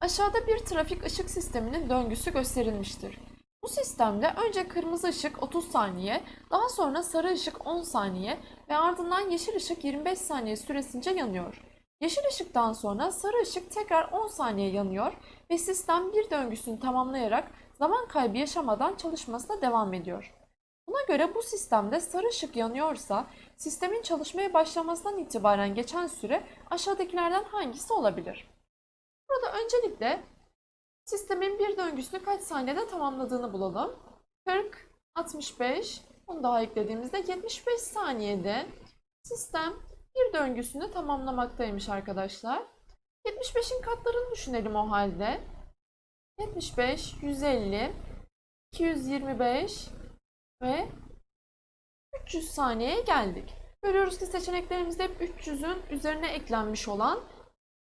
Aşağıda bir trafik ışık sisteminin döngüsü gösterilmiştir. Bu sistemde önce kırmızı ışık 30 saniye, daha sonra sarı ışık 10 saniye ve ardından yeşil ışık 25 saniye süresince yanıyor. Yeşil ışıktan sonra sarı ışık tekrar 10 saniye yanıyor ve sistem bir döngüsünü tamamlayarak zaman kaybı yaşamadan çalışmasına devam ediyor. Buna göre bu sistemde sarı ışık yanıyorsa sistemin çalışmaya başlamasından itibaren geçen süre aşağıdakilerden hangisi olabilir? Burada öncelikle sistemin bir döngüsünü kaç saniyede tamamladığını bulalım. 40, 65, bunu daha eklediğimizde 75 saniyede sistem bir döngüsünü tamamlamaktaymış arkadaşlar. 75'in katlarını düşünelim o halde. 75, 150, 225 ve 300 saniyeye geldik. Görüyoruz ki seçeneklerimizde hep 300'ün üzerine eklenmiş olan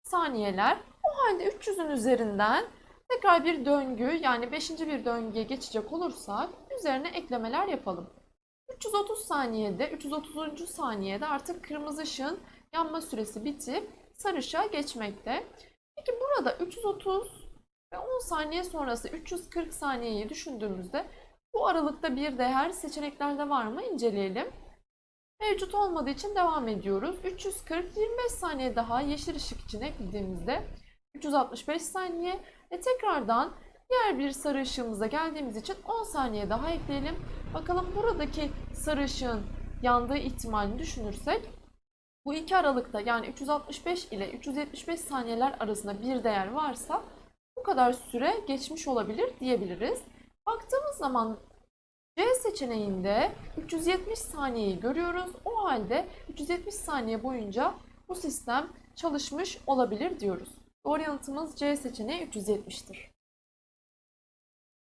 saniyeler. O halde 300'ün üzerinden tekrar bir döngü yani 5. bir döngüye geçecek olursak üzerine eklemeler yapalım. 330 saniyede, 330. saniyede artık kırmızı ışığın yanma süresi bitip sarı ışığa geçmekte. Peki burada 330 ve 10 saniye sonrası 340 saniyeyi düşündüğümüzde bu aralıkta bir değer seçeneklerde var mı inceleyelim. Mevcut olmadığı için devam ediyoruz. 340 25 saniye daha yeşil ışık için eklediğimizde 365 saniye ve tekrardan diğer bir sarı ışığımıza geldiğimiz için 10 saniye daha ekleyelim. Bakalım buradaki sarı ışığın yandığı ihtimalini düşünürsek bu iki aralıkta yani 365 ile 375 saniyeler arasında bir değer varsa bu kadar süre geçmiş olabilir diyebiliriz. Baktığımız zaman C seçeneğinde 370 saniyeyi görüyoruz. O halde 370 saniye boyunca bu sistem çalışmış olabilir diyoruz. Doğru yanıtımız C seçeneği 370'tir.